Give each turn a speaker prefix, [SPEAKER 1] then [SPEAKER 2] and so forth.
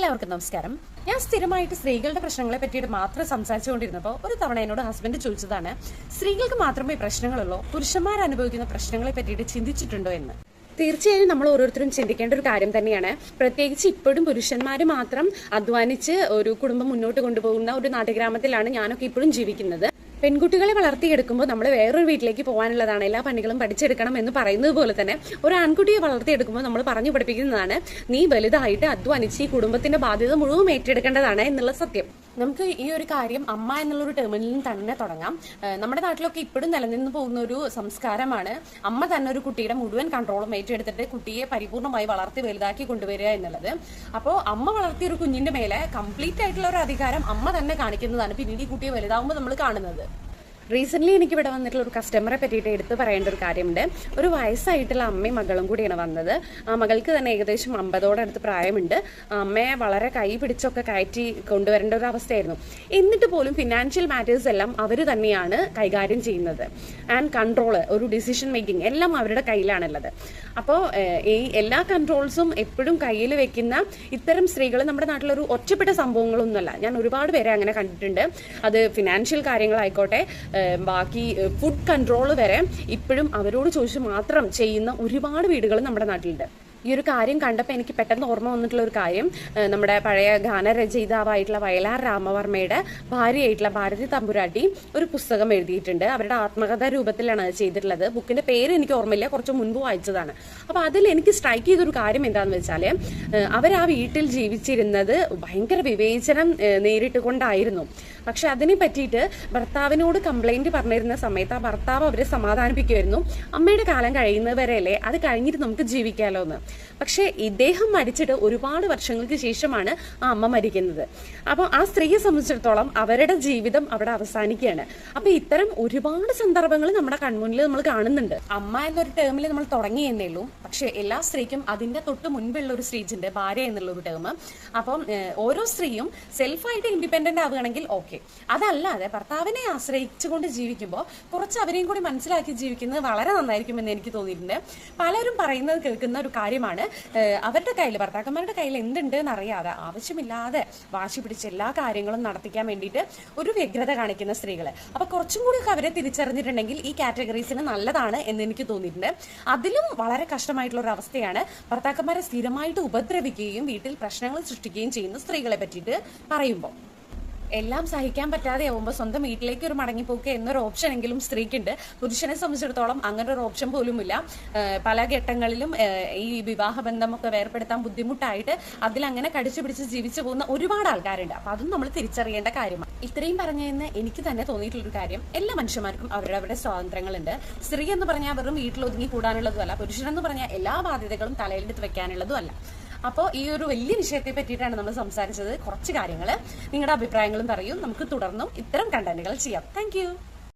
[SPEAKER 1] എല്ലാവർക്കും നമസ്കാരം. ഞാൻ സ്ഥിരമായിട്ട് സ്ത്രീകളുടെ പ്രശ്നങ്ങളെ പറ്റിയിട്ട് മാത്രം സംസാരിച്ചുകൊണ്ടിരുന്നപ്പോൾ ഒരു തവണ എന്നോട് ഹസ്ബൻഡ് ചോദിച്ചതാണ് സ്ത്രീകൾക്ക് മാത്രമേ പ്രശ്നങ്ങളുള്ളൂ? പുരുഷന്മാർ അനുഭവിക്കുന്ന പ്രശ്നങ്ങളെ പറ്റിയിട്ട് ചിന്തിച്ചിട്ടുണ്ടോ എന്ന്? തീർച്ചയായും നമ്മൾ ഓരോരുത്തരും ചിന്തിക്കേണ്ട ഒരു കാര്യം തന്നെയാണ്. പ്രത്യേകിച്ച് ഇപ്പോഴും പുരുഷന്മാർ മാത്രം അധ്വാനിച്ച് ഒരു കുടുംബം മുന്നോട്ട് കൊണ്ടുപോകുന്ന ഒരു നാട്ടുഗ്രാമത്തിലാണ് ഞാനൊക്കെ ഇപ്പോഴും ജീവിക്കുന്നത്. പെൺകുട്ടികളെ വളർത്തിയെടുക്കുമ്പോൾ നമ്മൾ വേറൊരു വീട്ടിലേക്ക് പോകാനുള്ളതാണ് എല്ലാ പണികളും പഠിച്ചെടുക്കണം എന്ന് പറയുന്നത് പോലെ തന്നെ ഒരു ആൺകുട്ടിയെ വളർത്തിയെടുക്കുമ്പോൾ നമ്മൾ പറഞ്ഞു പഠിപ്പിക്കുന്നതാണ് നീ വലുതായിട്ട് അധ്വാനിച്ച് ഈ കുടുംബത്തിന്റെ ബാധ്യത മുഴുവൻ ഏറ്റെടുക്കേണ്ടതാണ് എന്നുള്ള സത്യം. നമുക്ക് ഈ ഒരു കാര്യം അമ്മ എന്നുള്ള ഒരു നിന്ന് തന്നെ തുടങ്ങാം. നമ്മുടെ നാട്ടിലൊക്കെ ഇപ്പോഴും നിലനിന്ന് പോകുന്ന ഒരു സംസ്കാരമാണ് അമ്മ തന്നെ ഒരു കുട്ടിയുടെ മുഴുവൻ കൺട്രോളും ഏറ്റെടുത്തിട്ട് കുട്ടിയെ പരിപൂർണമായി വളർത്തി വലുതാക്കി കൊണ്ടുവരിക എന്നുള്ളത്. അപ്പോൾ അമ്മ വളർത്തിയ ഒരു കുഞ്ഞിന്റെ മേലെ കംപ്ലീറ്റ് ആയിട്ടുള്ള ഒരു അധികാരം അമ്മ തന്നെ കാണിക്കുന്നതാണ് പിന്നീട് ഈ കുട്ടിയെ വലുതാവുമ്പോൾ നമ്മൾ കാണുന്നത്. റീസെന്റ് എനിക്ക് ഇവിടെ വന്നിട്ടുള്ള ഒരു കസ്റ്റമറെ പറ്റിയിട്ട് എടുത്ത് പറയേണ്ട ഒരു കാര്യമുണ്ട്. ഒരു വയസ്സായിട്ടുള്ള അമ്മയും മകളും കൂടിയാണ് വന്നത്. ആ മകൾക്ക് തന്നെ ഏകദേശം അമ്പതോടടുത്ത് പ്രായമുണ്ട്. അമ്മയെ വളരെ കൈ പിടിച്ചൊക്കെ കയറ്റി കൊണ്ടുവരേണ്ട ഒരു അവസ്ഥയായിരുന്നു. എന്നിട്ട് പോലും ഫിനാൻഷ്യൽ മാറ്റേഴ്സ് എല്ലാം അവർ തന്നെയാണ് കൈകാര്യം ചെയ്യുന്നത്. ആൻഡ് കൺട്രോൾ ഒരു ഡിസിഷൻ മേക്കിംഗ് എല്ലാം അവരുടെ കയ്യിലാണുള്ളത്. അപ്പോൾ ഈ എല്ലാ കൺട്രോൾസും എപ്പോഴും കയ്യിൽ വെക്കുന്ന ഇത്തരം സ്ത്രീകൾ നമ്മുടെ നാട്ടിലൊരു ഒറ്റപ്പെട്ട സംഭവങ്ങളൊന്നുമല്ല. ഞാൻ ഒരുപാട് പേരെ അങ്ങനെ കണ്ടിട്ടുണ്ട്. അത് ഫിനാൻഷ്യൽ കാര്യങ്ങളായിക്കോട്ടെ ബാക്കി ഫുഡ് കൺട്രോൾ വരെ ഇപ്പോഴും അവരോട് ചോദിച്ച് മാത്രം ചെയ്യുന്ന ഒരുപാട് വീടുകൾ നമ്മുടെ നാട്ടിലുണ്ട്. ഈ ഒരു കാര്യം കണ്ടപ്പോൾ എനിക്ക് പെട്ടെന്ന് ഓർമ്മ വന്നിട്ടുള്ള ഒരു കാര്യം. നമ്മുടെ പഴയ ഗാനരചയിതാവായിട്ടുള്ള വയലാർ രാമവർമ്മയുടെ ഭാര്യയായിട്ടുള്ള ഭാരതി തമ്പുരാട്ടി ഒരു പുസ്തകം എഴുതിയിട്ടുണ്ട്. അവരുടെ ആത്മകഥാ രൂപത്തിലാണ് അത് ചെയ്തിട്ടുള്ളത്. ബുക്കിന്റെ പേര് എനിക്ക് ഓർമ്മയില്ല കുറച്ച് മുൻപ് വായിച്ചതാണ്. അപ്പോൾ അതിൽ എനിക്ക് സ്ട്രൈക്ക് ചെയ്തൊരു കാര്യം എന്താണെന്ന് വെച്ചാൽ അവർ ആ വീട്ടിൽ ജീവിച്ചിരുന്നത് ഭയങ്കര വിവേചനം നേരിട്ട് കൊണ്ടായിരുന്നു. പക്ഷെ അതിനെ പറ്റിയിട്ട് ഭർത്താവിനോട് കംപ്ലൈന്റ് പറഞ്ഞിരുന്ന സമയത്ത് ആ ഭർത്താവ് അവരെ സമാധാനിപ്പിക്കുമായിരുന്നു അമ്മയുടെ കാലം കഴിയുന്നവരെയല്ലേ അത് കഴിഞ്ഞിട്ട് നമുക്ക് ജീവിക്കാമല്ലോ എന്ന് പക്ഷേ ഇദ്ദേഹം മരിച്ചിട്ട് ഒരുപാട് വർഷങ്ങൾക്ക് ശേഷമാണ് ആ അമ്മ മരിക്കുന്നത്. അപ്പോൾ ആ സ്ത്രീയെ സംബന്ധിച്ചിടത്തോളം അവരുടെ ജീവിതം അവിടെ അവസാനിക്കുകയാണ്. അപ്പോൾ ഇത്തരം ഒരുപാട് സന്ദർഭങ്ങൾ നമ്മുടെ കൺമുന്നിൽ നമ്മൾ കാണുന്നുണ്ട്. അമ്മ എന്നൊരു ടേമിൽ നമ്മൾ തുടങ്ങി എന്നേ ഉള്ളൂ. പക്ഷേ എല്ലാ സ്ത്രീക്കും അതിന്റെ തൊട്ട് മുൻപുള്ള ഒരു സ്ത്രീജിന്റെ ഭാര്യ എന്നുള്ള ഒരു ടേം അപ്പം ഓരോ സ്ത്രീയും സെൽഫായിട്ട് ഇൻഡിപെൻഡന്റ് ആവുകയാണെങ്കിൽ ഓക്കെ അതല്ലാതെ ഭർത്താവിനെ ആശ്രയിച്ചുകൊണ്ട് ജീവിക്കുമ്പോൾ കുറച്ച് അവരെയും കൂടി മനസ്സിലാക്കി ജീവിക്കുന്നത് വളരെ നന്നായിരിക്കും എന്ന് എനിക്ക് തോന്നിയിട്ടുണ്ട്. പലരും പറയുന്നത് കേൾക്കുന്ന ഒരു കാര്യമാണ് അവരുടെ കയ്യിൽ ഭർത്താക്കന്മാരുടെ കയ്യിൽ എന്തുണ്ട് എന്നറിയാതെ ആവശ്യമില്ലാതെ വാശി പിടിച്ച് എല്ലാ കാര്യങ്ങളും നടത്തിക്കാൻ വേണ്ടിയിട്ട് ഒരു വ്യഗ്രത കാണിക്കുന്ന സ്ത്രീകൾ അപ്പൊ കുറച്ചും കൂടി അവരെ തിരിച്ചറിഞ്ഞിട്ടുണ്ടെങ്കിൽ ഈ കാറ്റഗറീസിന് നല്ലതാണ് എന്ന് എനിക്ക് തോന്നിയിട്ടുണ്ട്. അതിലും വളരെ കഷ്ടമായിട്ടുള്ള ഒരു അവസ്ഥയാണ് ഭർത്താക്കന്മാരെ സ്ഥിരമായിട്ട് ഉപദ്രവിക്കുകയും വീട്ടിൽ പ്രശ്നങ്ങൾ സൃഷ്ടിക്കുകയും ചെയ്യുന്ന സ്ത്രീകളെ പറ്റിയിട്ട് പറയുമ്പോൾ. എല്ലാം സഹിക്കാൻ പറ്റാതെ ആവുമ്പോൾ സ്വന്തം വീട്ടിലേക്ക് ഒരു മടങ്ങിപ്പോക്ക് എന്നൊരു ഓപ്ഷൻ എങ്കിലും സ്ത്രീക്കുണ്ട്. പുരുഷനെ സംബന്ധിച്ചിടത്തോളം അങ്ങനെ ഒരു ഓപ്ഷൻ പോലുമില്ല. പല ഘട്ടങ്ങളിലും ഈ വിവാഹ ബന്ധമൊക്കെ വേർപ്പെടുത്താൻ ബുദ്ധിമുട്ടായിട്ട് അതിലങ്ങനെ കടിച്ചു പിടിച്ച് ജീവിച്ചു പോകുന്ന ഒരുപാട് ആൾക്കാരുണ്ട്. അപ്പൊ അതും നമ്മൾ തിരിച്ചറിയേണ്ട കാര്യമാണ്. ഇത്രയും പറഞ്ഞതെന്ന് എനിക്ക് തന്നെ തോന്നിയിട്ടുള്ളൊരു കാര്യം എല്ലാ മനുഷ്യന്മാർക്കും അവരുടെ അവരുടെ സ്വാതന്ത്ര്യങ്ങളുണ്ട്. സ്ത്രീ എന്ന് പറഞ്ഞാൽ വെറും വീട്ടിൽ ഒതുങ്ങി കൂടാനുള്ളതുമല്ല പുരുഷനെന്ന് പറഞ്ഞാൽ എല്ലാ ബാധ്യതകളും തലയിലെടുത്ത് വെക്കാനുള്ളതും അല്ല അപ്പോൾ ഈ ഒരു വലിയ വിഷയത്തെ പറ്റിയിട്ടാണ് നമ്മൾ സംസാരിച്ചത്. കുറച്ച് കാര്യങ്ങൾ നിങ്ങളുടെ അഭിപ്രായങ്ങളും പറയും. നമുക്ക് തുടർന്നും ഇത്തരം കണ്ടന്റുകൾ ചെയ്യാം. താങ്ക്